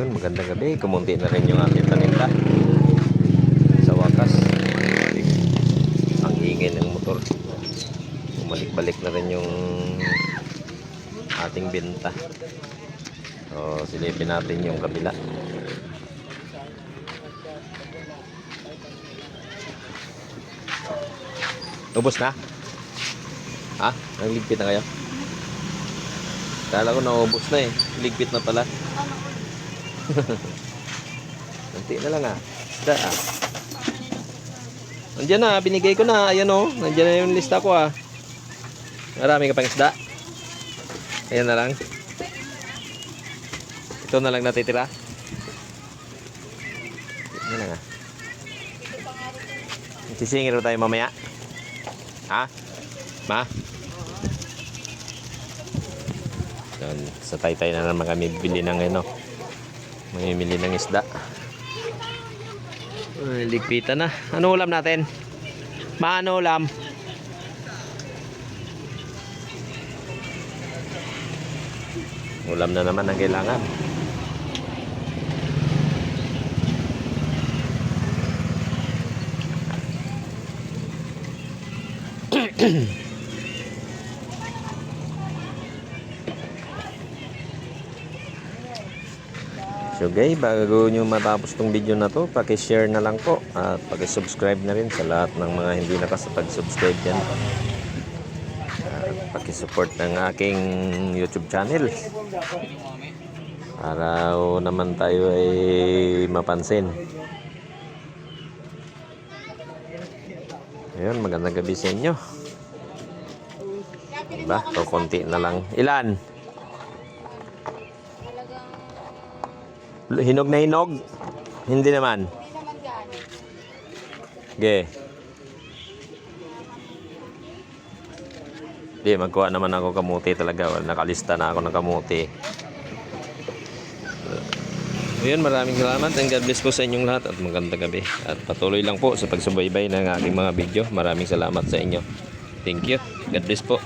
Yun, magandang gabi. Kumunti na rin yung ating paninda. Sa wakas, ang ingay ng motor. Bumalik-balik na rin yung ating benta. So, silipin natin yung kabila. Ubus na? Ha? Nagligpit na kayo? Kala ko naubos na eh. Ligpit na pala. Nanti na lang ah. Isda ah. Nandiyan na, binigay ko na. Ayan oh. Nandiyan na yung lista ko ah. Marami ka pang isda. Ayan na lang. Ito na lang natitira. Ito na lang ah. Sisingin tayo mamaya. Ha? Ma? Yan, sa taytay na naman kami bili ng ano. Mamimili ng isda. Ay, ligpitan na. Ano ulam natin? Ma, ano ulam? Ulam na naman ang kailangan. So guys, bago nyo matapos tong video na to, paki-share na lang po at paki-subscribe na rin sa lahat ng mga hindi nakasapag-subscribe dyan. Paki-support ng aking YouTube channel. Para o naman tayo ay mapansin. Ayun, magandang gabi sa inyo. Diba? To konti na lang. Ilan? Hinog na hinog? Hindi naman. Ge. Di, magkuha naman ako kamuti talaga. Nakalista na ako ng kamuti. Ayun, maraming salamat and God bless po sa inyong lahat at magandang gabi. At patuloy lang po sa pagsubaybay ng aking mga video. Maraming salamat sa inyo. Thank you. God bless po.